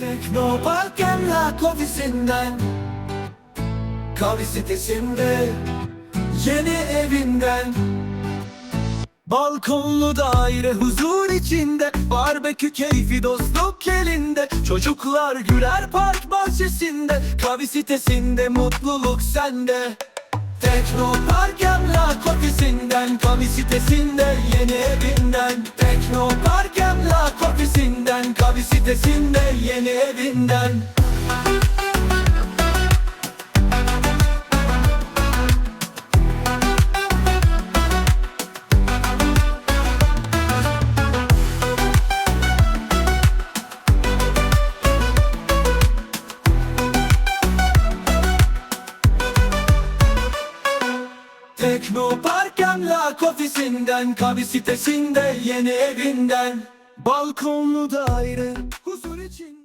Teknopark Emlak Ofisi'nden Kavi sitesinde Yeni evinden. Balkonlu daire huzur içinde Barbekü keyfi dostluk elinde. Çocuklar güler park bahçesinde Kavi sitesinde mutluluk sende. Teknopark Emlak Ofisi'nden Kavi sitesinde yeni evinden. Teknopark Emlak Ofisi'nden Kavi sitesinde yeni evinden. Teknopark Emlak Ofisi'nden Kavi sitesinde yeni evinden. Balkonlu daire причин